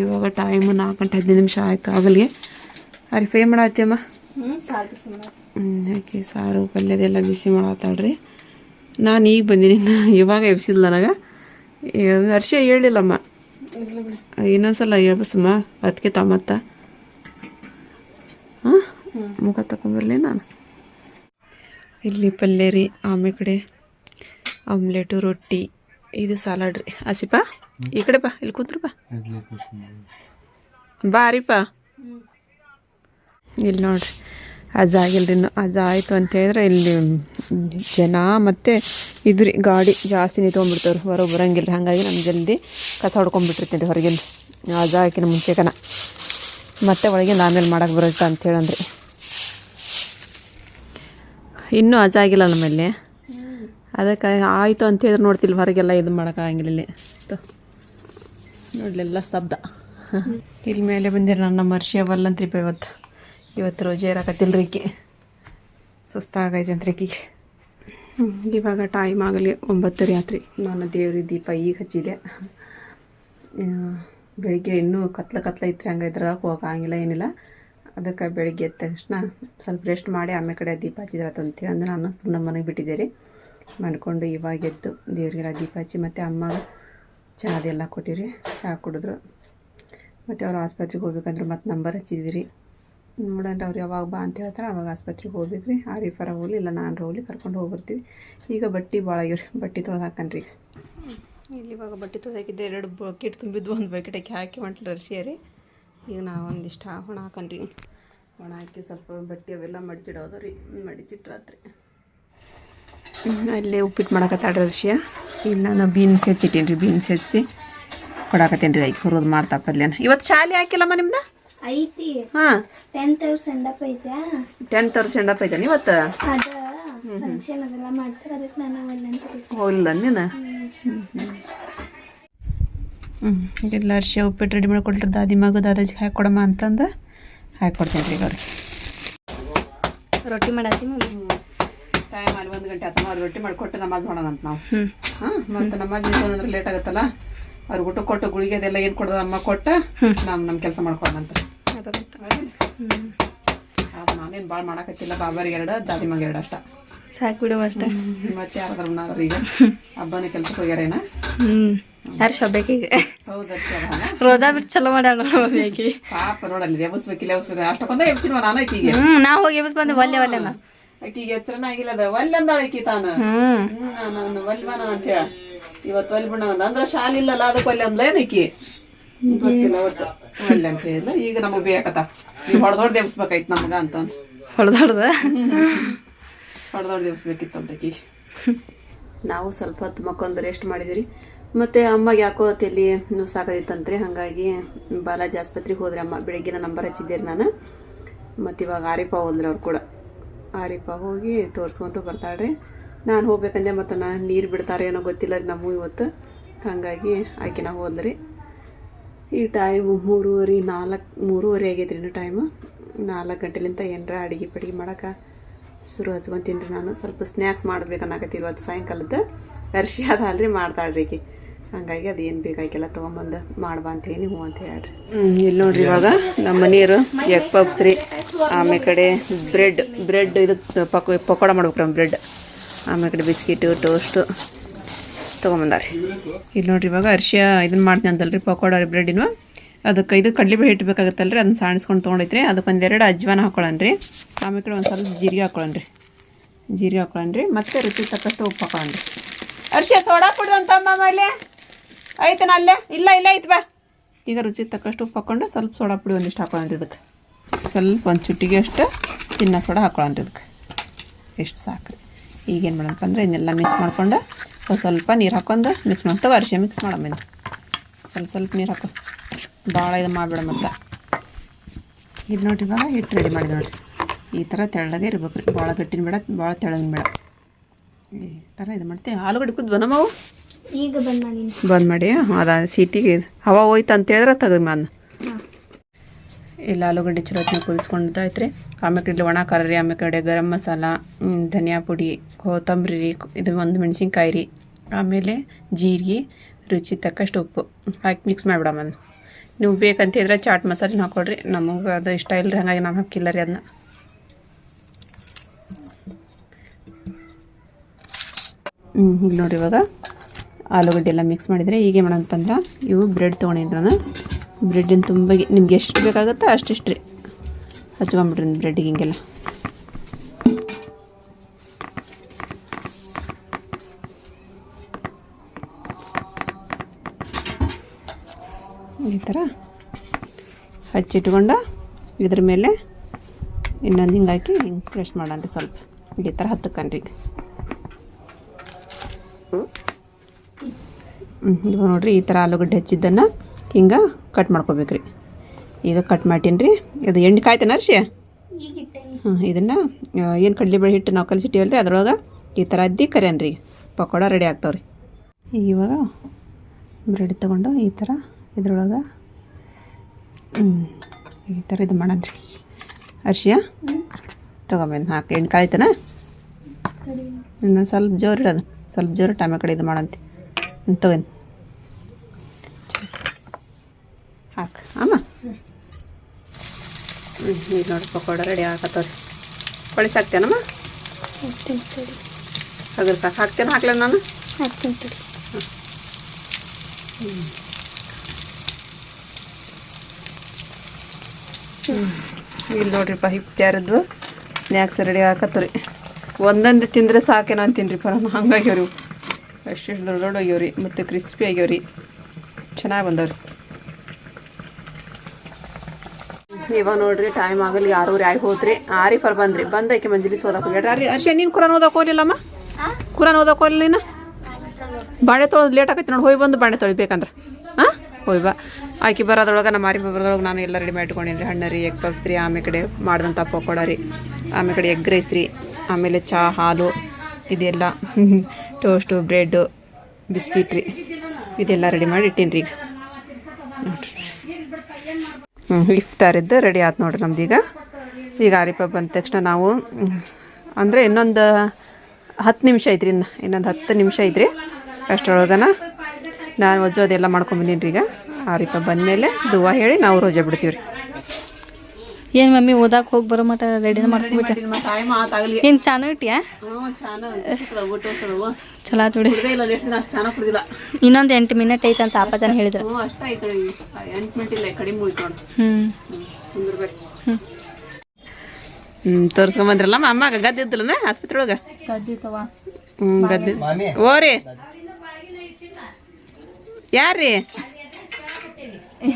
ಇವಾಗ ಟೈಮು ನಾಲ್ಕು ಗಂಟೆ ಹದಿನೈದು ನಿಮಿಷ ಆಯಿತು ಆಗಲಿಗೆ. ಅರಿಫ್ ಏನು ಮಾಡತ್ತೀಯಮ್ಮ ಆಕೆ ಸಾರು ಪಲ್ಯದೆಲ್ಲ ಬಿಸಿ ಮಾಡತ್ತಾಳ್ರಿ ನಾನು ಈಗ ಬಂದೀನಿ ಇವಾಗ ಎಬ್ಸಿದ್ಲು ನನಗೆ. ವರ್ಷ ಹೇಳಿಲ್ಲಮ್ಮ. ಇನ್ನೊಂದ್ಸಲ ಹೇಳ್ಬಸಮ್ಮ ಅದಕ್ಕೆ ತಮ್ಮತ್ತ ಹಾಂ? ಮುಖ ತಗೊಂಬರ್ಲಿ ನಾನು. ಇಲ್ಲಿ ಪಲ್ಯ ರೀ ಆಮೇಲೆ ಕಡೆ. ಆಮ್ಲೆಟು ರೊಟ್ಟಿ. ಇದು ಸಲಾಡ್ ರೀ. ಹಸಿಪ ಈ ಕಡೆ ಬಾ ಇಲ್ಲಿ ಕೂತ್ರಿ ಬಾ ಬಾರಿಪ್ಪ ಇಲ್ಲಿ ನೋಡ್ರಿ. ಅಜ್ಜ ಆಗಿಲ್ರಿ ಇನ್ನು. ಅಜ ಆಯಿತು ಅಂತ ಹೇಳಿದ್ರೆ ಇಲ್ಲಿ ಜನ ಮತ್ತು ಇದು ರೀ, ಗಾಡಿ ಜಾಸ್ತಿ ನಿಂತ್ಕೊಂಡ್ಬಿಡ್ತಾವ್ರಿ. ಹೊರಗೆ ಬರಂಗಿಲ್ಲ ಹಾಗಾಗಿ ನಾನು ಜಲ್ದಿ ಕಸ ಹೊಡ್ಕೊಂಡ್ಬಿಟ್ಟಿರ್ತೀನಿ ರೀ ಹೊರಗಿಂದ. ಅಜ್ಜ ಹಾಕಿನ ಮುಂಚೆಕನ. ಮತ್ತೆ ಒಳಗಿಂದ ಆಮೇಲೆ ಮಾಡೋಕೆ ಬರುತ್ತೆ ಅಂತ ಹೇಳಂದ್ರಿ. ಇನ್ನೂ ಅಜ ಆಗಿಲ್ಲ ನಮ್ಮಲ್ಲಿ. ಅದಕ್ಕೆ ಆಯಿತು ಅಂತ ಹೇಳಿದ್ರೆ ನೋಡ್ತಿಲ್ಲ ಹೊರಗೆಲ್ಲ ಇದು ಮಾಡೋಕ್ಕಾಗಂಗಿಲ್ಲ ಇಲ್ಲಿ. ಸ್ತಬ್ಧ. ಇಲ್ಲಿ ಮೇಲೆ ಬಂದಿರ ನನ್ನ ಮರ್ಷಿಯ ಬಲ್ಲಂತ್ರಿಪ್ಪ ಇವತ್ತು. ಇವತ್ತು ರೋಜೆ ಇರಕತ್ತಿಲ್ಲ ಈಕೆ ಸುಸ್ತಾಗೈತೆ ಅಂತ ಈಕಿಗೆ ಇವಾಗ ಟೈಮ್ ಆಗಲಿ ಒಂಬತ್ತು ರಾತ್ರಿ. ನಾನು ದೇವ್ರಿಗೆ ದೀಪ ಈಗ ಹಚ್ಚಿದೆ. ಬೆಳಿಗ್ಗೆ ಇನ್ನೂ ಕತ್ಲ ಕತ್ಲ ಇತ್ತು ಹಂಗೆ ಇದ್ರಾಗ ಹೋಗಂಗಿಲ್ಲ ಏನಿಲ್ಲ. ಅದಕ್ಕೆ ಬೆಳಿಗ್ಗೆ ಎದ್ದ ತಕ್ಷಣ ಸ್ವಲ್ಪ ರೆಸ್ಟ್ ಮಾಡಿ ಆಮೇಲೆ ಕಡೆ ದೀಪ ಹಚ್ಚಿದ್ರತ್ತ ಅಂತೇಳಿ ಅಂದ್ರೆ ನಾನು ಸುಮ್ಮನೆ ಮನೆಗೆ ಬಿಟ್ಟಿದ್ದೆ ರೀ. ಮಾಡ್ಕೊಂಡು ಇವಾಗ ಎದ್ದು ದೇವ್ರಿಗೆಲ್ಲ ದೀಪ ಹಚ್ಚಿ ಮತ್ತು ಅಮ್ಮ ಚಹಾದೆಲ್ಲ ಕೊಟ್ಟಿರಿ. ಚಹಾ ಕುಡಿದ್ರು. ಮತ್ತು ಅವ್ರು ಆಸ್ಪತ್ರೆಗೆ ಹೋಗ್ಬೇಕಂದ್ರೆ ಮತ್ತೆ ನಂಬರ್ ಹಚ್ಚಿದ್ವಿ ರೀ ನೋಡೋಣ ಅವ್ರು ಯಾವಾಗ ಬಾ ಅಂತ ಹೇಳ್ತಾರೆ ಅವಾಗ ಆಸ್ಪತ್ರೆಗೆ ಹೋಗ್ಬೇಕು ಆ ರೀಫರ ಹೋಗ್ಲಿ ಇಲ್ಲ ನಾನು ಹೋಗ್ಲಿ ಕರ್ಕೊಂಡು ಹೋಗ್ಬರ್ತೀವಿ. ಈಗ ಬಟ್ಟೆ ಭಾಳ ಆಗಿವ್ರಿ ಬಟ್ಟೆ ತೊಳೆದು ಹಾಕನ್ರಿ. ಈಗ ಇಲ್ಲಿ ಇವಾಗ ಬಟ್ಟೆ ತೊಳೆದು ಹಾಕಿದ್ದೆ. ಎರಡು ಬಕೆಟ್ ತುಂಬಿದ್ದು ಒಂದು ಬಕೆಟ್ ಹಾಕಿ ಹೊಂಟ್ಲು ರೀ ಈಗ ನಾವು ಒಂದಿಷ್ಟು ಒಣ ಹಾಕನ್ರಿ. ಒಣ ಹಾಕಿ ಸ್ವಲ್ಪ ಬಟ್ಟೆ ಅವೆಲ್ಲ ಮಡಿಚಿಡೋದು ರೀ. ಮಡಿಚಿಟ್ರಾತ್ರಿ. ಅಲ್ಲೇ ಉಪ್ಪಿಟ್ಟು ಮಾಡಕತ್ತಾಡ್ರಿ ರಶಿಯ ಇಲ್ಲ ನಾನು ಬೀನ್ಸ್ ಹೆಚ್ಚಿಟ್ಟೀನಿ ರೀ ಬೀನ್ಸ್ ಹೆಚ್ಚಿ ಕೊಡಾಕತ್ತೇನೆ ರೀ ಐದು ಹುರಿದು ಮಾಡ್ತಾ ಪಲ್ಯನ ಇವತ್ತು ಶಾಲೆ ಹಾಕಿಲ್ಲಮ್ಮ ನಿಮ್ದು? ಐತಿ. ಹಾಂ. ಟೆಂತ್ ಅವ್ರ ಸೆಂಡಪ್ ಐತೆ ಟೆಂತ್ ಅವ್ರ ಸೆಂಡಪ್ ಐತಾನೆ ಇವತ್ತು? ಅದ ಫಂಕ್ಷನ್ ಅದೆಲ್ಲ ಮಾಡ್ತಾರೆ ಅದಕ್ಕೆ ನಾನು. ಹೋಗಿಲ್ಲ ನೀನು? ಹ್ಞೂ ಎಲ್ಲ ಅರ್ಷಿ ಉಪ್ಪಿಟ್ಟು ರೆಡಿ ಮಾಡಿಕೊಟ್ರೆ ದಾದಿ ಮಗು ದಾದಾಜಿ ಹಾಕೊಡಮ್ಮ ಕೊಡಮ್ಮ ಅಂತಂದು ಹಾಕಿ ಕೊಡ್ತೇನೆ ರೀ ಈಗ ಅವ್ರಿಗೆ ರೊಟ್ಟಿ ಮಾಡತ್ತಿ ಟೈಮ್ ಅಲ್ಲಿ ಒಂದು ಗಂಟೆ ಆತಮ್ಮ ಅವ್ರು ರೊಟ್ಟಿ ಮಾಡಿಕೊಟ್ಟು ನಮಾಜ್ ಮಾಡೋಣ ಅಂತ ನಾವು ಹಾಂ ಮತ್ತೆ ನಮಾಜ್ ಅಂದ್ರೆ ಲೇಟ್ ಆಗುತ್ತಲ್ಲ ಅವ್ರು ಊಟ ಕೊಟ್ಟು ಗುಳಿಗೆ ಅದೆಲ್ಲ ಏನು ಕೊಡೋದು ಅಮ್ಮ ಕೊಟ್ಟು ನಾವು ನಮ್ಮ ಕೆಲಸ ಅದು ನಾನೇನು ಭಾಳ ಮಾಡಕತ್ತಿಲ್ಲ ಬಾಬಾರಿಗೆ ಎರಡು ದಾದಿ ಮಗ ಎರಡು ಅಷ್ಟ. ಸಾಕು ಬಿಡು ಅಷ್ಟೇ. ಮತ್ತೆ ಯಾರಾದ್ರೂ ಉಣ್ಣಾದ್ರ ಈಗ? ಹಬ್ಬನ ಕೆಲ್ಸಕ್ಕೆ ಹೋಗ್ಯಾರೇನ? ಯಾರು ಶೋಬೇಕೀಗ ರೋಜಾ ಬಿಟ್ಟು ಚಲೋ ಮಾಡ್ಯಾಳ ಪಾಪ ನೋಡಲ್ಲಿ ಎಬ್ಸ್ಬೇಕಿಲ್ಲ ಎಬ್ಸ್ಬೇಕು ಅಷ್ಟಕ್ಕೊಂದ ಎಬ್ಸಿನ್ವ ನಾನು ಈಗ ನಾವು ಹೋಗಿ ಎಬ್ಸ್ ಬಂದೆ ಒಲ್ಲೆ ಒಲ್ಲೆ ಆಕಿಗೆ ಎಚ್ಚರನ ಆಗಿಲ್ಲ ಅದ. ಒಲ್ಲೆ ಅಂದಾಳ ಆಕಿ ತಾನ. ನಾನು ವಲ್ವನ ಅಂತ ಹೇಳ. ಇವತ್ತು ಒಲ್ ಬಿಡ ಅಂದ್ರ ಶಾಲೆ ಇಲ್ಲಲ್ಲ ಅದಕ್ಕೆ ಒಲ್ಲೆ ಅಂದ್ಲ ಏನ್ ಆಕಿ ಗೊತ್ತಿಲ್ಲ ಒಟ್ಟು. ಅಂತ ಈಗ ನಮಗ್ ಬೇಕತ್ತ. ನೀವು ಹೊಡೆದ ಎಬ್ಸ್ಬೇಕಾಯ್ತು ನಮಗ ಅಂತ ಹೊಡೆದ ಹೊಡೆದೊಡ್ದು? ಅಂತ ಆಕಿ ನಾವು ಸ್ವಲ್ಪ ಹೊತ್ತು ಮಕ್ಕೊಂದು ರೆಸ್ಟ್ ಮಾಡಿದಿರಿ. ಮತ್ತೆ ಅಮ್ಮಗೆ ಯಾಕೋ ತಲೆ ನೋವು ಸಾಕಾದಿತ್ತಂತ್ರಿ ಹಾಗಾಗಿ ಬಾಲಾಜಿ ಆಸ್ಪತ್ರೆಗೆ ಹೋದ್ರೆ ಅಮ್ಮ. ಬೆಳಗ್ಗಿನ ನಂಬರ್ ಹಚ್ಚಿದ್ದೀರಿ ನಾನು. ಮತ್ತು ಇವಾಗ ಆರಿಪ ಹೋದ್ರಿ ಅವ್ರು ಕೂಡ. ಆರಿಪ ಹೋಗಿ ತೋರಿಸ್ಕೊಂತ ಬರ್ತಾಳ್ರಿ. ನಾನು ಹೋಗ್ಬೇಕಂದೆ ಮತ್ತು ನಾನು ನೀರು ಬಿಡ್ತಾರೆ ಏನೋ ಗೊತ್ತಿಲ್ಲ ರೀ ನಮಗೂ ಇವತ್ತು. ಹಾಗಾಗಿ ಆಕಿನ ಹೋದ್ರಿ. ಈ ಟೈಮ್ ಮೂರುವರೆ, ನಾಲ್ಕು, ಮೂರುವರೆ ಆಗೈತೆ ರೀ ಟೈಮು ನಾಲ್ಕು ಗಂಟೆಲಿಂದ ಏನರ ಅಡುಗೆ ಪಡಿಗೆ ಮಾಡೋಕೆ ಶುರು ಹಚ್ಕೊಂತೀನಿ ರೀ ನಾನು. ಸ್ವಲ್ಪ ಸ್ನ್ಯಾಕ್ಸ್ ಮಾಡ್ಬೇಕು ಸಾಯಂಕಾಲದ. ಅರ್ಶಿ ಅದ ಅಲ್ರಿ ಮಾಡ್ತಾಳ್ರಿ ಈಕಿ. ಹಂಗಾಗಿ ಅದೇನು ಬೇಕಾಗಿಲ್ಲ ತೊಗೊಂಬಂದು ಮಾಡ್ಬಾ ಅಂತ ಹೇಳಿ ಹ್ಞೂ ಅಂತ ಹೇಳ್ರಿ. ಇಲ್ಲಿ ನೋಡ್ರಿ ಇವಾಗ ನಮ್ಮ ಮನೆಯವರು ಎಗ್ ಪಪ್ಸ್ ರೀ ಆಮೇಲೆ ಕಡೆ ಬ್ರೆಡ್ ಬ್ರೆಡ್ ಇದಕ್ಕೆ ಪಕ್ ಪಕೋಡ ಮಾಡ್ಬೇಕು ನಮ್ಮ ಬ್ರೆಡ್. ಆಮೇಲೆ ಕಡೆ ಬಿಸ್ಕಿಟು ಟೋಸ್ಟು ತೊಗೊಂಬಂದಾರಿ ಇಲ್ಲಿ ನೋಡ್ರಿ ಇವಾಗ ಅರ್ಶಿಯ ಇದನ್ನ ಮಾಡ್ತೀನಿ ಅಂತಲ್ರಿ ಪಕೋಡ ರೀ ಬ್ರೆಡಿನ ಅದಕ್ಕೆ ಇದು ಕಡಲೆಬೇಳೆ ಹಿಟ್ಟು ರೀ ಅದನ್ನ ಸಾಣಿಸ್ಕೊಂಡು ತೊಗೊಂಡೈತ್ರಿ ಅದಕ್ಕೆ ಒಂದೆರಡು ಅಜ್ವಾನ ಹಾಕೊಳನ್ರಿ. ಆಮೇಲೆ ಕಡೆ ಒಂದು ಸ್ವಲ್ಪ ಜೀರಿಗೆ ಹಾಕೊಳನ್ರಿ. ಜೀರಿಗೆ ಹಾಕೊಳನ್ರಿ ಮತ್ತೆ ರುಚಿ ತಕ್ಕಷ್ಟು ಉಪ್ಪು ಹಾಕೊಳ್ಳೋಣ್ರಿ ಅರ್ಶಿಯ ಸೋಡಾ ಕುಡ್ದಂತ ಮೇಲೆ. ಐತನ ಅಲ್ಲೇ? ಇಲ್ಲ ಇಲ್ಲ, ಐತೆ ಬಾ. ಈಗ ರುಚಿ ತಕ್ಕಷ್ಟು ಉಪ್ಪು ಹಾಕ್ಕೊಂಡು ಸ್ವಲ್ಪ ಸೋಡಾ ಪುಡಿ ಒಂದಿಷ್ಟು ಹಾಕೊಳಂತ ಇದಕ್ಕೆ. ಸ್ವಲ್ಪ ಒಂದು ಚುಟ್ಟಿಗೆ ಅಷ್ಟು ಚಿನ್ನ ಸೋಡಾ ಹಾಕೊಳಂತ ಇದಕ್ಕೆ. ಎಷ್ಟು ಸಾಕು ಈಗೇನು ಮಾಡೋಣ ಅಂದ್ರೆ ಇದನ್ನೆಲ್ಲ ಮಿಕ್ಸ್ ಮಾಡ್ಕೊಂಡು ಸ್ವಲ್ಪ ಸ್ವಲ್ಪ ನೀರು ಹಾಕೊಂಡು ಮಿಕ್ಸ್ ಮಾಡ್ತಾ ವರ್ಷ ಮಿಕ್ಸ್ ಮಾಡಮ್ಮ ಇದು ಸ್ವಲ್ಪ ಸ್ವಲ್ಪ ನೀರು ಹಾಕೋ. ಭಾಳ ಇದು ಮಾಡಬೇಡ ಮತ್ತೆ. ಇದು ನೋಡಿ ಬಾ ಹಿಟ್ಟು ರೆಡಿ ಮಾಡಿ ನೋಡಿರಿ. ಈ ಥರ ತೆಳ್ಳಗೆ ಇರ್ಬೇಕು ರೀ ಭಾಳ ಗಟ್ಟಿನ ಬೇಡ ಭಾಳ ತೆಳ್ಳಗಿನ ಬೇಡ. ಈ ಥರ ಇದು ಮಾಡ್ತೀವಿ ಆಲೂಗಡ್ಡೆ ಕುದ್ವ ನಮ್ಮವು ಈಗ ಬಂದ್ ಮಾಡೀನಿ ಬಂದ್ ಮಾಡಿ ಅದ ಸೀಟಿಗೆ ಹವಾ ಹೋಯ್ತು ಅಂತ ಹೇಳಿದ್ರೆ ತೆಗೆದು ಮಾನ್ ಇಲ್ಲ ಆಲೂಗಡ್ಡೆ ಚಲೋ ಹೊತ್ತಿನ ಕುದಿಸ್ಕೊಂಡು ಐತ್ರಿ ಆಮೇಲೆ ಇಲ್ಲಿ ಒಣ ಖಾರ ರೀ ಆಮೇಲೆ ಕಡೆ ಗರಂ ಮಸಾಲ ಧನಿಯಾ ಪುಡಿ ಕೊತ್ತಂಬರಿ ರೀ ಇದು ಒಂದು ಮೆಣಸಿನ್ಕಾಯಿ ರೀ. ಆಮೇಲೆ ಜೀರಿಗೆ ರುಚಿ ತಕ್ಕಷ್ಟು ಉಪ್ಪು. ಹಾಕಿ ಮಿಕ್ಸ್ ಮಾಡಿಬಿಡಮ್ಮ ನೀವು ಬೇಕಂತಿದ್ರೆ ಚಾಟ್ ಮಸಾಲೆ ಹಾಕೊಡ್ರಿ ನಮಗೆ ಅದು ಇಷ್ಟ ಇಲ್ಲ ರೀ ಹಾಗಾಗಿ ನಾವು ಹಾಕಿಲ್ಲ ರೀ ಅದನ್ನ ಹ್ಞೂ ಇಲ್ಲಿ ನೋಡಿ ಇವಾಗ. ಆಲೂಗಡ್ಡೆ ಎಲ್ಲ ಮಿಕ್ಸ್ ಮಾಡಿದರೆ ಹೀಗೆ ಮಾಡೋಣಪ್ಪ ಅಂದ್ರೆ ಇವು ಬ್ರೆಡ್ ತೊಗೊಂಡಿನಿ ನಾನು ಬ್ರೆಡ್ಡಿನ ತುಂಬ ನಿಮ್ಗೆ ಎಷ್ಟು ಬೇಕಾಗುತ್ತೋ ಅಷ್ಟಿಷ್ಟು ರೀ ಹಚ್ಕೊಂಬಿಟ್ರಿ ಬ್ರೆಡ್ಗೆ ಹಿಂಗೆಲ್ಲ. ಈ ಥರ ಹಚ್ಚಿಟ್ಕೊಂಡು ಇದ್ರ ಮೇಲೆ ಇನ್ನೊಂದು ಹಿಂಗೆ ಹಾಕಿ ಹಿಂಗೆ ಫ್ರೆಶ್ ಮಾಡೋಣ ಸ್ವಲ್ಪ. ಈ ಥರ ಹತ್ತಕ್ಕನ್ರಿ ಇವಾಗ ನೋಡಿರಿ ಈ ಥರ ಆಲೂಗಡ್ಡೆ ಹಚ್ಚಿದ್ದನ್ನು ಹಿಂಗೆ ಕಟ್ ಮಾಡ್ಕೋಬೇಕ್ರಿ. ಈಗ ಕಟ್ ಮಾಡ್ತೀನಿ ರೀ. ಇದು ಎಣ್ಣೆ ಕಾಯ್ತಾನ ಅರ್ಶಿ ಹಾಂ ಇದನ್ನು ಏನು ಕಡಲೆಬೇಳೆ ಹಿಟ್ಟು ನಾವು ಕಲಿಸಿಟ್ಟಿವಲ್ಲ ರೀ ಅದ್ರೊಳಗೆ ಈ ಥರ ಅದ್ದಿ ರೀ ಪಕೋಡ ರೆಡಿ ಆಗ್ತಾವ್ರಿ. ಇವಾಗ ಬ್ರೆಡ್ ತೊಗೊಂಡು ಈ ಥರ ಇದ್ರೊಳಗೆ ಹ್ಞೂ ಈ ಥರ ಇದು ಮಾಡನ್ರಿ. ಅರ್ಶಿಯ? ತೊಗೊಂಬೇನ್ ಹಾಕಿ ಎಣ್ಣೆ ಕಾಯ್ತಾನ? ಇನ್ನೊಂದು ಇನ್ನು ಸ್ವಲ್ಪ ಜೋರು ಇಡೋದು ಸ್ವಲ್ಪ ಜೋರು ಟಮೆ ಕಡೆ ಇದು ಮಾಡಂತಿ. ತೊಗೊಂಡು ಹಾಕು ಅಮ್ಮ ಹ್ಞೂ ಈಗ ನೋಡಿ ಪಕೋಡ ರೆಡಿ ಹಾಕತ್ತವ್ರಿ ಪಳಿಸಿ ಹಾಕ್ತೇನಮ್ಮ ಹಾಕ್ತೀನಿ ತಡಿ ಹಾಕ್ತೇನೆ ಹಾಕ್ಲ ನಾನು ಹಾಕ್ತೀನಿ ತಡಿ ಇಲ್ಲಿ ನೋಡ್ರಿಪ್ಪ ಹಿಪ್ತ್ಯಾರದ್ದು ಸ್ನ್ಯಾಕ್ಸ್ ರೆಡಿ ಹಾಕತ್ತವ್ರಿ ಒಂದೊಂದು ತಿಂದರೆ ಸಾಕೇನ ಅಂತೀನಿ ರೀ ನಾನು ಹಂಗಾಗ್ಯವ್ರಿ ಇವು ಎಷ್ಟು ದೊಡ್ಡ ದೊಡ್ಡ ಆಗ್ಯಾವ್ರಿ, ಮತ್ತು ಕ್ರಿಸ್ಪಿ ಆಗ್ಯಾವ್ರಿ. ಚೆನ್ನಾಗಿ ಬಂದವ್ರಿ. ಇವಾಗ ನೋಡ್ರಿ ಟೈಮ್ ಆಗಲಿ ಆರೂವರೆ ಆಗಿ ಹೋದ್ರಿ ಆರಿಫರ್ ಬಂದ್ರಿ. ಬಂದೈಕೆ ಮಂಜಲಿ ಓದಕ್ಕೆ ಹೋಗ್ಯಾಡ್ರಿ. ಅರಿ, ಅರ್ಷ, ನೀನು ಕುರಾನ್ ಓದಕ್ಕೆ ಕುರಾನ್ ಓದಕ್ಕೆ ಹೋಗ್ಲಿಲ್ಲ ಬಾಣೆ ತೊಳೆದು ಲೇಟ್ ಆಗೈತಿ ನೋಡಿ ಹೋಗಿ ಬಂದು ಬಾಣೆ ತೊಳಿಬೇಕಂದ್ರೆ. ಹಾಂ ಹೋಯ್ ಬಾ. ಆಕಿ ಬರೋದ್ರೊಳಗೆ, ನಮ್ಮ ಮಾರಿ ಬರೋದ್ರೊಳಗೆ ನಾನು ಎಲ್ಲ ರೆಡಿ ಮಾಡಿ ಇಟ್ಕೊಂಡಿನಿ ರೀ. ಹಣ್ಣು ರೀ ಎಗ್ ಪಫ್ಸ್ ರೀ ಆಮೇಲೆ ಕಡೆ ಮಾಡಿದಂಥ ಪಕೋಡ ರೀ. ಆಮೇಲೆ ಕಡೆ ಎಗ್ ರೈಸ್ ರೀ. ಆಮೇಲೆ ಚಹಾ ಹಾಲು, ಇದೆಲ್ಲ. ಟೋಸ್ಟು, ಬ್ರೆಡ್ಡು, ಬಿಸ್ಕಿಟ್ ರೀ. ಇದೆಲ್ಲ ರೆಡಿ ಮಾಡಿ ಇಟ್ಟೀನಿ ರೀ ನೋಡ್ರಿ ಇಫ್ತಾರಿದ್ದು ರೆಡಿ ಆಯ್ತು ನೋಡ್ರಿ ನಮ್ದು ಈಗ. ಈಗ ಆರಿಪ ಬಂದ ತಕ್ಷಣ ನಾವು ಅಂದರೆ ಇನ್ನೊಂದು ಹತ್ತು ನಿಮಿಷ ಐತ್ರಿ ಇನ್ನು. ಇನ್ನೊಂದು ಹತ್ತು ನಿಮಿಷ ಐತ್ರಿ ಅಷ್ಟರೊಳಗನ. ನಾನು ಒಜ್ಜೋದೆಲ್ಲ ಮಾಡ್ಕೊಂಬಂದೀನಿ ರೀ ಈಗ. ಆರಿಪ ಬಂದಮೇಲೆ ದುವಾ ಹೇಳಿ ನಾವು ರೋಜೆ ಬಿಡ್ತೀವಿ ರೀ. ಏನ್ ಮಮ್ಮಿ ಓದಾಕ್ ಹೋಗಿ ಬರೋ ಮಟ ರೆಡಿನ ಮಾಡ್ಕೊಂಡ್ಬಿಟ್ಟೆ ಏನ್ ಚಾನು ಇಟ್ಟಿಯಾ ಚಲೋ ಆತ್ ಬಿಡಿ. ಇನ್ನೊಂದ್ ಎಂಟು ಮಿನಿಟ್ ಐತೆ ಅಂತ ಅಪ್ಪ ಜನ ಹೇಳಿದ್ರು. ಹ್ಮ್. ತೋರ್ಸ್ಕೊಂಬಂದ್ರಲ್ಲ ಹ್ಞೂ ತೋರಿಸ್ಕೊಂಬಂದ್ರಲ್ಲ ಅಮ್ಮ ಗದ್ದೆ ಆಸ್ಪತ್ರೆ ಒಳಗ? ಹ್ಮ್ ಗದ್ದೆ. ಓರಿ ಯಾರ್ರಿ?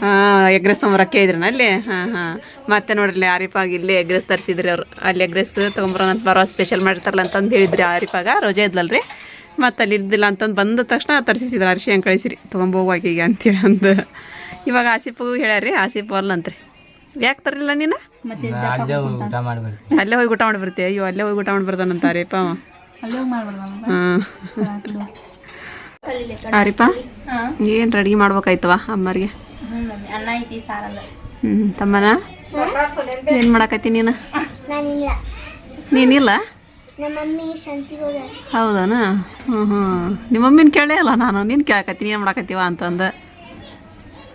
ಹಾಂ ಎಗ್ರೆಸ್ ತೊಗೊಂಬರಕ್ಕೆ ಇದ್ರನ ಅಲ್ಲಿ? ಹಾಂ ಹಾಂ. ಮತ್ತೆ ನೋಡ್ರಿ ಆರಿಪಾಗಿ ಇಲ್ಲಿ ಎಗ್ರೆಸ್ ತರಿಸಿದ್ರಿ ಅವ್ರು? ಅಲ್ಲಿ ಎಗ್ರೆಸ್ ತೊಗೊಂಬರೋಣ ಅಂತ ಬರೋ ಸ್ಪೆಷಲ್ ಮಾಡಿರ್ತಾರಲ್ಲ ಅಂತಂದು ಹೇಳಿದ್ರಿ ಆರಿಪಾಗ ರೋಜೆ ಇದ್ಲಲ್ರಿ? ಮತ್ತೆ ಅಲ್ಲಿ ಇದ್ದಿಲ್ಲ ಅಂತಂದು ಬಂದ ತಕ್ಷಣ ತರಿಸಿದ್ರು ಅರ್ಶಿ ಹಂಗೆ ಕಳಿಸಿರಿ. ಈಗ ಅಂತೇಳಿ ಅಂದು. ಇವಾಗ ಆಸಿಫಿಗೂ ಹೇಳ್ಯಾರಿ ಆಸಿಫ್ ಅಲ್ಲಂತ್ರಿ ಯಾಕೆ ತರಲಿಲ್ಲ ನೀನು? ಅಲ್ಲೇ ಹೋಗಿ ಊಟ ಮಾಡಿ ಬರ್ತೀಯ ಅಯ್ಯೋ ಅಲ್ಲೇ ಹೋಗಿ ಊಟ ಮಾಡಿ ಬರ್ತಾನಂತ ಆರಿಪ ಹಾಂ. ಆರಿಪ ಏನು ರೆಡಿ ಮಾಡ್ಬೇಕಾಯ್ತವ ಅಮ್ಮರಿಗೆ? ಅನ್ನ ಐತಿ ಸಾರಲ್ಲ ಹ್ಞೂ ತಮ್ಮನ? ಏನು ಮಾಡಾಕತ್ತಿ ನೀನು? ನಾನಿಲ್ಲ. ಹೌದಾನ? ಹ್ಞೂ ಹ್ಞೂ ನಿಮ್ಮ ಮಮ್ಮಿನ ಕೇಳೇ ಅಲ್ಲ ನಾನು. ನೀನು ಕೇಳಕತ್ತೀನಿ ಏನು ಮಾಡಕತ್ತೀವ ಅಂತಂದು.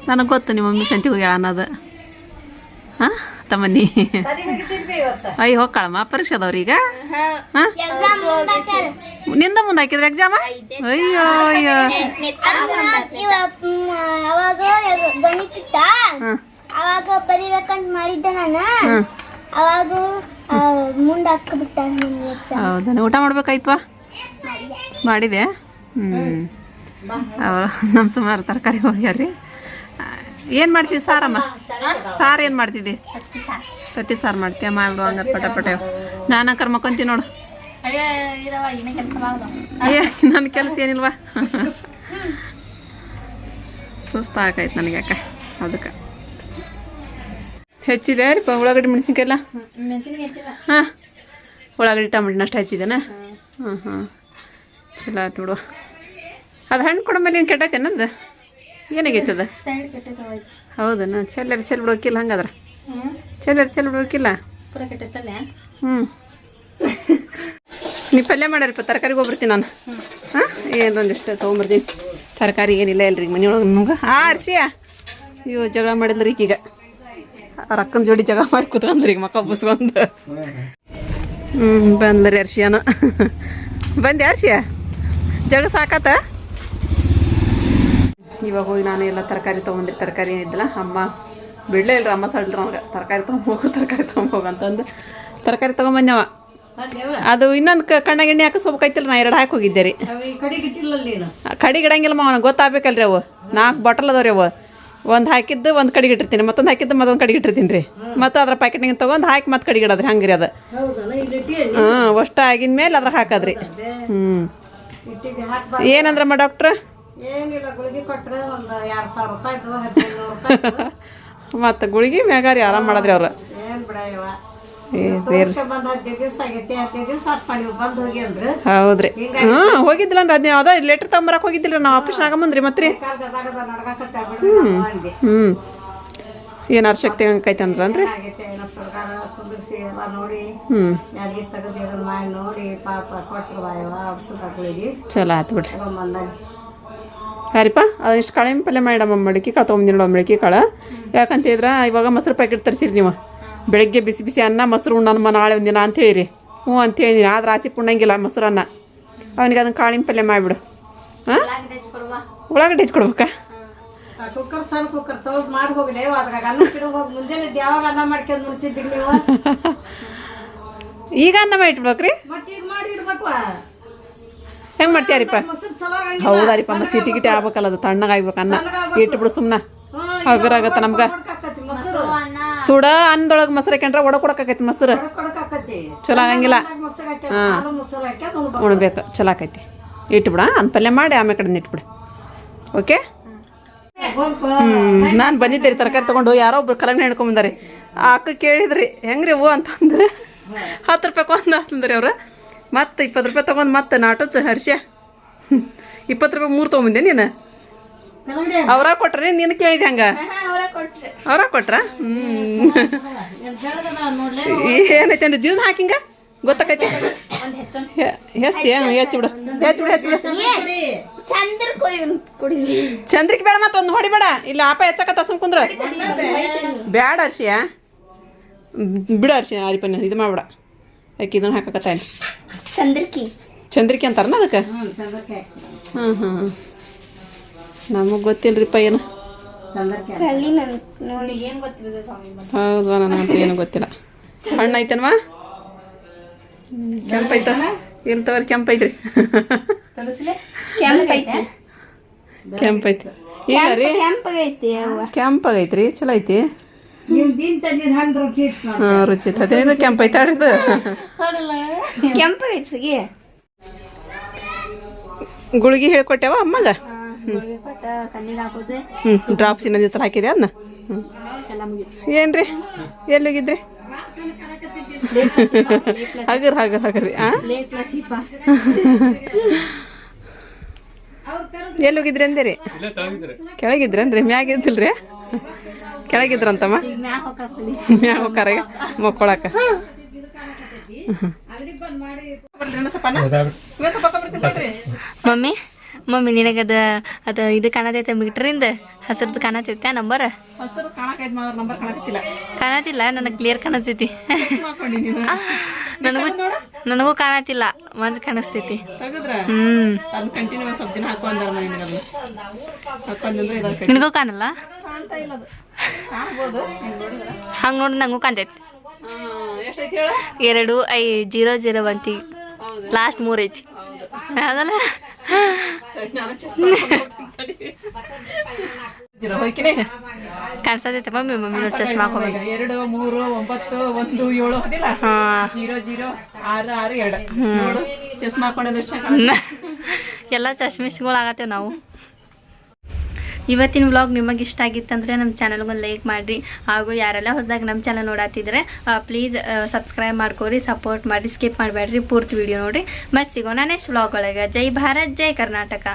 ನನಗೆ ಗೊತ್ತು ನಿಮ್ಮ ಮಮ್ಮಿ ಸಂತಿಗೆ ಹೋಗ್ಯಾಳ ಅನ್ನೋದು. ಹಾಂ? ತಮ್ಮನಿ. ಅಯ್ಯ ಹೋಗ್ಕಳಮ್ಮ ಪರೀಕ್ಷೆ ಅದಾವ್ರಿ ಈಗ ನಿಂದ ಮುಂದೆ ಹಾಕಿದ್ರ ಎಕ್ಸಾಮ ಅಯ್ಯೋ ಅಯ್ಯೋ. ಅವಾಗ ಬರಿಬೇಕಂತ ಮಾಡಿದ್ದೆ ನಾನು. ಅವಾಗ ಮುಂದೆ ಹಾಕ್ಬಿಟ್ಟ ಹೌದಾ? ಊಟ ಮಾಡ್ಬೇಕಾಯ್ತವಾ? ಮಾಡಿದೆ ಹ್ಞೂ ನಮ್ಮ ಸುಮಾರು ತರಕಾರಿ ಹೋಗ್ಯಾರ್ರಿ. ಏನು ಮಾಡ್ತಿದ್ದಿ ಸಾರಮ್ಮ? ಸಾರು ಏನು ಮಾಡ್ತಿದ್ದೆ? ತತ್ತಿ ಸಾರು. ಮಾಡ್ತೀಯ? ಮಾಡ್ಬಿಡು ಹಂಗಾರೆ ಪಟ ಪಟ ನಾನು ಕರ್ ಮಕ್ಕೊಂತೀನಿ ನೋಡು ಏ ನನ್ನ ಕೆಲಸ ಏನಿಲ್ವಾ? ಸುಸ್ತು ಆಕೈತೆ ನನಗೆ ಅಕ್ಕ ಅದಕ್ಕೆ ಹೆಚ್ಚಿದೆ ರೀ ಪ ಉಳ್ಳಾಗಡ್ಡಿ ಮೆಣಸಿನ್ಕಾಯಿಲ್ಲ? ಹಾಂ ಉಳ್ಳಾಗಡ್ಡಿ ಟಮಟನಷ್ಟು ಅಷ್ಟು ಹಚ್ಚಿದೇನ? ಹಾಂ ಹಾಂ ಚಲೋ ಆಯ್ತು ಬಿಡು. ಅದು ಹಣ್ಣು ಕೊಡೋ ಮೇಲೆ ಏನು ಕೆಟ್ಟೈತೆ ನಂದು? ಏನಾಗೈತೆ ಅದು ಸೈಡ್ ಕೆಟ್ಟೈತವ ಹೌದನ? ಚೆಲ್ಲರ್ ಚೆಲ್ ಬಿಡೋಕಿಲ್ಲ ಹಂಗಾದ್ರೆ? ಚೆಲ್ಲರ್ ಚೆಲ್ ಬಿಡೋಕಿಲ್ಲ ಹ್ಮ್. ನೀ ಹ್ಞೂ ನೀವು ಪಲ್ಯ ಮಾಡ್ಯಾರಪ್ಪ ತರಕಾರಿಗೆ ಹೋಗ್ಬಿಡ್ತೀನಿ ನಾನು. ಹಾಂ? ಏನೊಂದಿಷ್ಟು ತೊಗೊಂಬರ್ತೀನಿ. ತರಕಾರಿ ಏನಿಲ್ಲ ಇಲ್ರಿ ಮನೆಯೊಳಗೆ ನಮ್ಗೆ? ಹಾಂ ಅರ್ಷಿಯ ಅಯ್ಯೋ ಜಗಳ ಮಾಡಿದ್ರಿ ಈಗ. ಈಗ ಅಕ್ಕನ ಜೋಡಿ ಜಗಳ ಮಾಡಿ ಕೂತ್ಕೊಂಡ್ರಿ ಈಗ ಮಕ್ಕ ಬಸ್ಕೊಂಡು. ಹ್ಞೂ ಬಂದ್ಲರಿ ಅರ್ಶಿಯಾನು. ಬಂದೆ ಅರ್ಶಿಯ? ಜಗಳ ಸಾಕತ್ತ ಇವಾಗ ಹೋಗಿ ನಾನು ಎಲ್ಲ ತರಕಾರಿ ತೊಗೊಂಡ್ರಿ ತರಕಾರಿ ಏನಿದ್ದಲ್ಲ ಅಮ್ಮ ಬಿಡಲೇ ಇಲ್ಲರ ಅಮ್ಮ ಸಲ್ಟ್ರ ಅವ್ರಿಗೆ ತರಕಾರಿ ತೊಗೊಂಬೋಗು ತರಕಾರಿ ತೊಗೊಂಬೋಗು ಅಂತಂದು. ತರಕಾರಿ ತೊಗೊಂಬಂದವ ಅದು ಇನ್ನೊಂದು ಕಣ್ಣಾಗ ಎಣ್ಣೆ ಹಾಕಿಸ್ಕೋಬೇಕೈತಿಲ್ಲ ನಾ ಎರಡು ಹಾಕಿ ಹೋಗಿದ್ದೆ ರೀ. ಕಡಿಗೆ ಇಡಂಗಿಲ್ಲ ಮಾವನ ರೀ ಅವು. ನಾಲ್ಕು ಬಾಟಲ್ ಅದಾವ್ರಿ ಅವು. ಒಂದು ಹಾಕಿದ್ದು ಒಂದು ಕಡಿಗೆ ಇಟ್ಟಿರ್ತೀನಿ ಮತ್ತೊಂದು ಹಾಕಿದ್ದು ಮತ್ತೊಂದು ಕಡೆಗೆ ಇಟ್ಟಿರ್ತೀನಿ ರೀ. ಮತ್ತು ಅದ್ರ ಪ್ಯಾಕೆಟಿಂಗ್ ತೊಗೊಂಡು ಹಾಕಿ ಮತ್ತೆ ಕಡಿ ಇಡೋದ್ರಿ ಹಂಗೆ ರೀ ಅದು ಹಾಂ ಅಷ್ಟು ಆಗಿದ ಮೇಲೆ ಅದ್ರ ಹಾಕೋದ್ರಿ. ಹ್ಞೂ ಏನಂದ್ರಮ್ಮ ಡಾಕ್ಟ್ರ್? ಏನಿಲ್ಲ ಗುಳಿಗೆ ಒಂದು ಎರಡು ಸಾವಿರ ರೂಪಾಯಿ ಇರ್ತದೆ ಹದಿನೈದು ರೂಪಾಯಿ ಮತ್ತು ಗುಳಿಗೆ ಮ್ಯಾಗಾರಿ ಆರಾಮ ಮಾಡಿದ್ರಿ ಅವ್ರು. ಏನು ಬಿಡ ಇವ. ಹೌದ್ರಿ. ಹಾಂ ಹೋಗಿದ್ದಿಲ್ಲ ಅದೇ ಲೆಟ್ರ್ ತಗೊಂಬರಕ್ ಹೋಗಿದ್ದಿಲ್ಲ ನಾವು ಆಪರೇಷನ್ ಆಗಮಂದ್ರಿ ಮತ್ತೆ ರೀ. ಹ್ಮ್ ಗದಾಗದ ನಡ್ಗಾಕತ್ತ ಬಿಡ್ರಿ ಅಂದೆ. ಹ್ಞೂ ಏನು ಶಕ್ತಿ ಹಂಗೈತೆ ಅಂದ್ರನ್ರಿ ಗುಳಿಗೆ ಚಲೋ ಆತು ಬಿಡ್ರಿ. ಯಾರಿಪ್ಪ ಅದಿಷ್ಟು ಕಾಳಿನ ಪಲ್ಯ ಮಾಡಮ್ಮ ಮಡಿಕೆ ಕಾಳು ತೊಗೊಂಬಂದಿಲ್ಲ ಮಡಿಕೆ ಕಾಳು. ಯಾಕಂತ ಹೇಳಿದ್ರೆ ಇವಾಗ ಮೊಸರು ಪ್ಯಾಕೆಟ್ ತರಿಸಿರಿ ನೀವು. ಬೆಳಗ್ಗೆ ಬಿಸಿ ಬಿಸಿ ಅನ್ನ ಮೊಸರು ಉಣ್ಣಮ್ಮ ನಾಳೆ ಒಂದಿನ ಅಂತ ಹೇಳಿರಿ. ಹ್ಞೂ ಅಂತ ಹೇಳಿನಿ. ಆದ್ರೆ ಆಸೆ ಉಣ್ಣಂಗಿಲ್ಲ ಮೊಸರನ್ನ. ಅವನಿಗೆ ಅದನ್ನ ಕಾಳಿನ ಪಲ್ಯ ಮಾಡಿಬಿಡು. ಹಾಂ ಉಳ್ಳಾಗಡ್ಡೆ ಹೆಚ್ಕೊಡ್ಬೇಕಾ ಕುಕ್ಕರ್ ಸಣ್ಣ ಕುಕ್ಕರ್ ತಗೊಂಡು ಮಾಡಿ ಹೋಗಿಲ್ಲ ಅದ್ರಾಗ ಅನ್ನ ಹೋಗಿ ಮುಂಜಾನೆ ಯಾವಾಗ ಅನ್ನ ಮಾಡ್ಕೊಂಡು ನೀವು? ಈಗ ಅನ್ನ ಮಾಡಿಟ್ಬೇಕ್ರಿ? ಮತ್ತೆ ಈಗ ಮಾಡಿ ಇಡ್ಬೇಕು ಹೆಂಗೆ ಮಾಡ್ತೀಯಾರಿಪ್ಪ. ಹೌದಾರಿಪ್ಪ ಮತ್ತೆ ಸಿಟಿ ಗಿಟಿ ಆಗ್ಬೇಕಲ್ಲ ಅದು ತಣ್ಣಗಾಗ್ಬೇಕು ಅನ್ನ. ಇಟ್ಬಿಡು ಸುಮ್ಮನೆ ಹ್ಮ್, ಹಗರಾಗತ್ತ ನಮ್ಗೆ. ಸುಡ ಅನ್ನದೊಳಗೆ ಮೊಸರು ಕೆಂಡ್ರೆ ಒಡ ಕೊಡಕಾಕೈತಿ ಮೊಸರು. ಚಲೋ ಆಗಂಗಿಲ್ಲ. ಹಾಂ. ಉಣ್ಬೇಕು. ಚಲೋ ಆಕೈತಿ. ಇಟ್ಬಿಡ ಅಂದ ಪಲ್ಯ ಮಾಡಿ ಆಮೇಲೆ ಕಡೆ ಇಟ್ಬಿಡ. ಓಕೆ? ನಾನು ಬಂದಿದ್ದೆ ರೀ ತರಕಾರಿ ತೊಗೊಂಡು ಯಾರೋ ಒಬ್ರು ಕಲಂಗಡಿ ಹಿಡ್ಕೊಂಬಂದಾರೆ ಆ ಅಕ್ಕ ಕೇಳಿದ್ರಿ ಹೆಂಗ್ರಿ ಹೂ ಅಂತಂದು? ಹತ್ತು ರೂಪಾಯಿ ಒಂದು ಅಂತಂದ್ರಿ ಅವ್ರು. ಮತ್ತೆ ಇಪ್ಪತ್ತು ರೂಪಾಯಿ ತಗೊಂಡು ಮತ್ತೆ ನಾಟು ಹರ್ಷ ಇಪ್ಪತ್ತು ರೂಪಾಯಿ ಮೂರು ತೊಗೊಂಬಂದೆ ನೀನು? ಅವರ ಕೊಟ್ರಿ ನೀನು ಕೇಳಿದೆ ಹಂಗ? ಅವರ ಕೊಟ್ರೆ. ಹ್ಞೂ ಏನೈತೆ ಜೀವನ ಹಾಕಿಂಗ ಗೊತ್ತಾಕೈತಿ? ಹೆಸ್ತಿ ಹೆಚ್ಚು ಬಿಡು. ಹೆಚ್ಚು ಬಿಡು ಹೆಚ್ಚಿ ಬಿಡು. ಚಂದ್ರಿಕ್ ಬೇಡ ಮತ್ತೆ ಒಂದು ಹೊಡಿಬೇಡ ಇಲ್ಲ ಅಪ್ಪ ಹೆಚ್ಚಕತ್ತ ಸುಮ್ ಕುಂದ್ರ. ಬ್ಯಾಡ ಅರ್ಶಿಯ ಬಿಡ ಅರ್ಶಿಯ ಅರಿಪನ್ನ ಇದು ಮಾಡ್ಬಿಡ. ಯಾಕೆ ಇದನ್ನ ಹಾಕಕತ್ತ ಚಂದ್ರಕಿ. ಚಂದ್ರಿಕೆ ಅಂತಾರನ ಅದಕ್ಕೆ? ಹಾಂ ಹಾಂ ನಮಗೆ ಗೊತ್ತಿಲ್ಲರಿಪ್ಪ ಏನು? ಕಳ್ಳಿ ನನ್ ನೋಡಿ. ಹೌದು ನನಗಂತೂ ಏನು ಗೊತ್ತಿಲ್ಲ. ಹಣ್ಣು ಐತನ್ವಾ ಕೆಂಪೈತ ಇಲ್ಲಿ ತಗೋರಿ ಕೆಂಪೈತ್ರಿ ಕೆಂಪೈತಿ ಕೆಂಪೈತಿ ಇಲ್ಲ ರೀ. ಕೆಂಪಗೈತಿ ಕೆಂಪಾಗೈತ್ರಿ ಚಲೋ ಐತಿ. ರುಚಿ ಇತ್ತು ಐತೆ ಗುಳಿಗೆ ಹೇಳ್ಕೊಟ್ಟೆವ ಅಮ್ಮಗ? ಡ್ರಾಪ್ಸ್ ಇನ್ನೊಂದು ಹಾಕಿದೆ ಅದನ್ನ ಹ್ಞೂ ಏನ್ರಿ ಎಲ್ಲಿ ಹೋಗಿದ್ರಿ ಹಗರ್ ಹಗರ್ ಹಗರ್ರಿ ಎಲ್ಲಿ ಹೋಗಿದ್ರಿ ಅಂದೇರಿ ಕೆಳಗಿದ್ರೇನ್ರಿ ಮ್ಯಾಗ ಇದ್ದಿಲ್ರಿ ಕೆಳಗಿದ್ರಂತಮ್ಮ? ಮ್ಯಾಗ ಹೋಗಾರ ಮಕ್ಕೊಳಕ. ಮಮ್ಮಿ ಮಮ್ಮಿ ನಿನಗದ ಅದು ಇದು ಕಾಣತೈತೆ ಮೀಟ್ರಿಂದ? ಹಸಿರ್ದು ಕಾಣತೈತೆ ನಂಬರ್? ಕಾಣತಿಲ್ಲ ನನಗೆ ಕ್ಲಿಯರ್ ಕಾಣತೈತಿ. ನನಗೂ ನನಗೂ ಕಾಣತಿಲ್ಲ ಮಂಜು ಕಾಣಿಸ್ತೈತಿ. ತೆಗದ್ರ? ಹ್ಮ್. ನಿನಗೂ ಕಾಣಲ್ಲ? ಹಿಂಗ್ ನೋಡಿ ನಂಗೂ ಕಾಣ್ತೈತಿ. ಎರಡು ಐ ಜೀರೋ ಜೀರೋ ಬಂತಿ ಲಾಸ್ಟ್ ಮೂರು ಐತಿ. ಅದಲ್ಲ? ಕಾಣಿಸ್ತೈತೆ ಮಮ್ಮಿ ಮಮ್ಮಿ ನೋಡಿ ಚಶ್ಮಾ ಹಾಕೋಬೇಕು ಎರಡು ಮೂರು ಒಂಬತ್ತು ಒಂದು ಏಳು ಹೋಗಿಲ್ಲ ಹಾ. ಜೀರೋ ಜೀರೋ ಆರು ಆರು ಎರಡು. ನೋಡು ಎಷ್ಟು ಚೆನ್ನಾಗಿ ಎಲ್ಲ ಚಶ್ಮಿಸ್ಗಳು ಆಗತ್ತೇವೆ ನಾವು. ಇವತ್ತಿನ ವ್ಲಾಗ್ ನಿಮಗೆ ಇಷ್ಟ ಆಗಿತ್ತಂದ್ರೆ ನಮ್ಮ ಚಾನಲ್ಗೊಂದು ಲೈಕ್ ಮಾಡಿರಿ. ಹಾಗೂ ಯಾರೆಲ್ಲ ಹೊಸದಾಗಿ ನಮ್ಮ ಚಾನಲ್ ನೋಡತ್ತಿದ್ರೆ ಪ್ಲೀಸ್ ಸಬ್ಸ್ಕ್ರೈಬ್ ಮಾಡ್ಕೊರಿ ಸಪೋರ್ಟ್ ಮಾಡಿ ಸ್ಕಿಪ್ ಮಾಡಬೇಡ್ರಿ ಪೂರ್ತಿ ವಿಡಿಯೋ ನೋಡಿರಿ. ಮತ್ತು ಸಿಗೋಣ ನೆಕ್ಸ್ಟ್ ವ್ಲಾಗ್ ಒಳಗೆ. ಜೈ ಭಾರತ್, ಜೈ ಕರ್ನಾಟಕ.